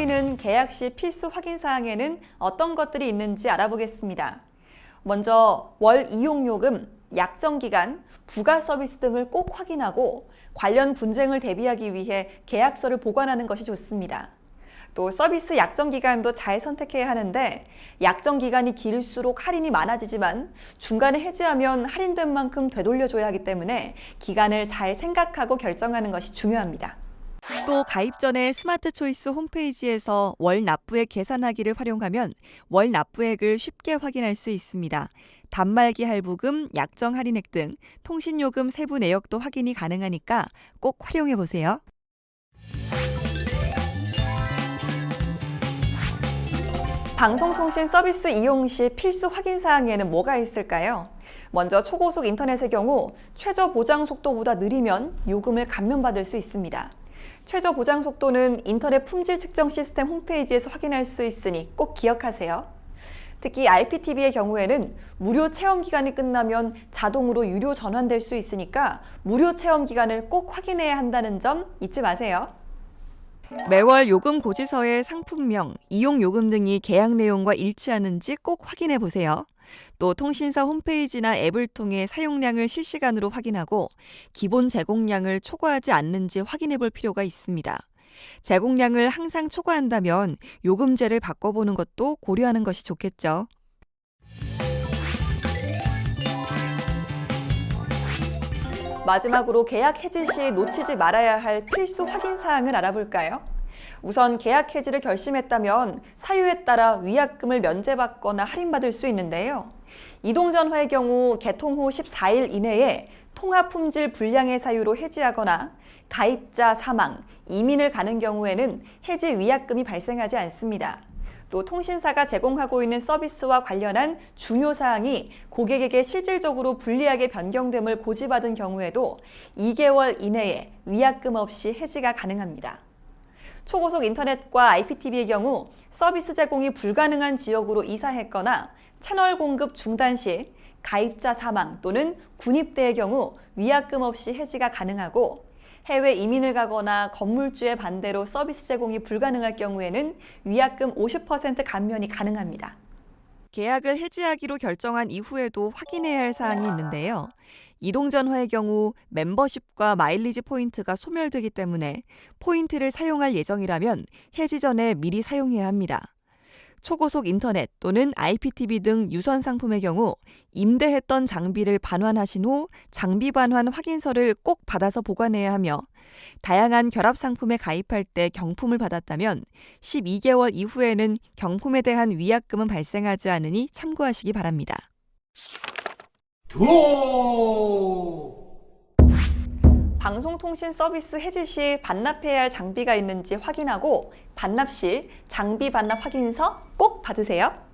계약 시 필수 확인 사항에는 어떤 것들이 있는지 알아보겠습니다. 먼저 월 이용요금, 약정 기간, 부가 서비스 등을 꼭 확인하고 관련 분쟁을 대비하기 위해 계약서를 보관하는 것이 좋습니다. 또 서비스 약정 기간도 잘 선택해야 하는데 약정 기간이 길수록 할인이 많아지지만 중간에 해지하면 할인된 만큼 되돌려줘야 하기 때문에 기간을 잘 생각하고 결정하는 것이 중요합니다. 또 가입 전에 스마트 초이스 홈페이지에서 월 납부액 계산하기를 활용하면 월 납부액을 쉽게 확인할 수 있습니다. 단말기 할부금, 약정 할인액 등 통신요금 세부 내역도 확인이 가능하니까 꼭 활용해 보세요. 방송통신 서비스 이용 시 필수 확인 사항에는 뭐가 있을까요? 먼저 초고속 인터넷의 경우 최저 보장 속도보다 느리면 요금을 감면받을 수 있습니다. 최저 보장 속도는 인터넷 품질 측정 시스템 홈페이지에서 확인할 수 있으니 꼭 기억하세요. 특히 IPTV의 경우에는 무료 체험 기간이 끝나면 자동으로 유료 전환될 수 있으니까 무료 체험 기간을 꼭 확인해야 한다는 점 잊지 마세요. 매월 요금 고지서의 상품명, 이용 요금 등이 계약 내용과 일치하는지 꼭 확인해 보세요. 또 통신사 홈페이지나 앱을 통해 사용량을 실시간으로 확인하고 기본 제공량을 초과하지 않는지 확인해 볼 필요가 있습니다. 제공량을 항상 초과한다면 요금제를 바꿔보는 것도 고려하는 것이 좋겠죠. 마지막으로 계약 해지 시 놓치지 말아야 할 필수 확인 사항을 알아볼까요? 우선 계약 해지를 결심했다면 사유에 따라 위약금을 면제받거나 할인받을 수 있는데요. 이동전화의 경우 개통 후 14일 이내에 통화 품질 불량의 사유로 해지하거나 가입자 사망, 이민을 가는 경우에는 해지 위약금이 발생하지 않습니다. 또 통신사가 제공하고 있는 서비스와 관련한 중요 사항이 고객에게 실질적으로 불리하게 변경됨을 고지받은 경우에도 2개월 이내에 위약금 없이 해지가 가능합니다. 초고속 인터넷과 IPTV의 경우 서비스 제공이 불가능한 지역으로 이사했거나 채널 공급 중단 시 가입자 사망 또는 군입대의 경우 위약금 없이 해지가 가능하고 해외 이민을 가거나 건물주의 반대로 서비스 제공이 불가능할 경우에는 위약금 50% 감면이 가능합니다. 계약을 해지하기로 결정한 이후에도 확인해야 할 사항이 있는데요. 이동전화의 경우 멤버십과 마일리지 포인트가 소멸되기 때문에 포인트를 사용할 예정이라면 해지 전에 미리 사용해야 합니다. 초고속 인터넷 또는 IPTV 등 유선 상품의 경우 임대했던 장비를 반환하신 후 장비 반환 확인서를 꼭 받아서 보관해야 하며 다양한 결합 상품에 가입할 때 경품을 받았다면 12개월 이후에는 경품에 대한 위약금은 발생하지 않으니 참고하시기 바랍니다. 도 방송통신 서비스 해지 시 반납해야 할 장비가 있는지 확인하고 반납 시 장비 반납 확인서 꼭 받으세요.